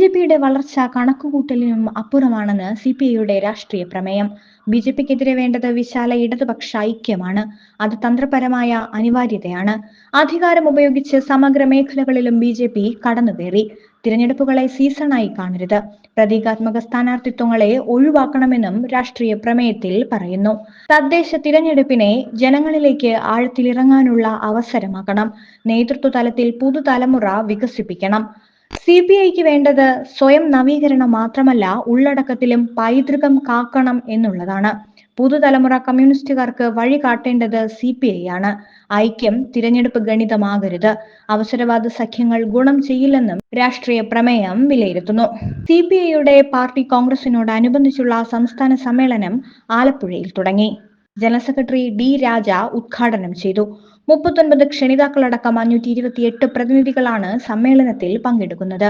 J പിയുടെ വളർച്ച കണക്കുകൂട്ടലിനും അപ്പുറമാണെന്ന് C P ഐയുടെ രാഷ്ട്രീയ പ്രമേയം. ബി ജെ പിക്കെതിരെ വേണ്ടത് വിശാല ഇടതുപക്ഷ ഐക്യമാണ്. അത് തന്ത്രപരമായ അനിവാര്യതയാണ്. അധികാരം ഉപയോഗിച്ച് സമഗ്ര മേഖലകളിലും ബി ജെ പി കടന്നുകയറി. തിരഞ്ഞെടുപ്പുകളെ സീസണായി കാണരുത്. പ്രതീകാത്മക സ്ഥാനാർത്ഥിത്വങ്ങളെ ഒഴിവാക്കണമെന്നും രാഷ്ട്രീയ പ്രമേയത്തിൽ പറയുന്നു. തദ്ദേശ തിരഞ്ഞെടുപ്പിനെ ജനങ്ങളിലേക്ക് ആഴത്തിലിറങ്ങാനുള്ള അവസരമാക്കണം നേതൃത്വ തലത്തിൽ പുതുതലമുറ വികസിപ്പിക്കണം. സി പി ഐക്ക് വേണ്ടത് സ്വയം നവീകരണം മാത്രമല്ല ഉള്ളടക്കത്തിലും പൈതൃകം കാക്കണം എന്നുള്ളതാണ്. പുതുതലമുറ കമ്മ്യൂണിസ്റ്റുകാർക്ക് വഴി കാട്ടേണ്ടത് സി പി ഐ ആണ്. ഐക്യം തിരഞ്ഞെടുപ്പ് ഗണിതമാകരുത്. അവസരവാദ സഖ്യങ്ങൾ ഗുണം ചെയ്യില്ലെന്നും രാഷ്ട്രീയ പ്രമേയം വിലയിരുത്തുന്നു. സി പി ഐയുടെ പാർട്ടി കോൺഗ്രസിനോടനുബന്ധിച്ചുള്ള സംസ്ഥാന സമ്മേളനം ആലപ്പുഴയിൽ തുടങ്ങി. ജനറൽ സെക്രട്ടറി ഡി രാജ ഉദ്ഘാടനം ചെയ്തു. മുപ്പത്തൊൻപത് ക്ഷണിതാക്കളടക്കം അഞ്ഞൂറ്റി ഇരുപത്തിയെട്ട് പ്രതിനിധികളാണ് സമ്മേളനത്തിൽ പങ്കെടുക്കുന്നത്.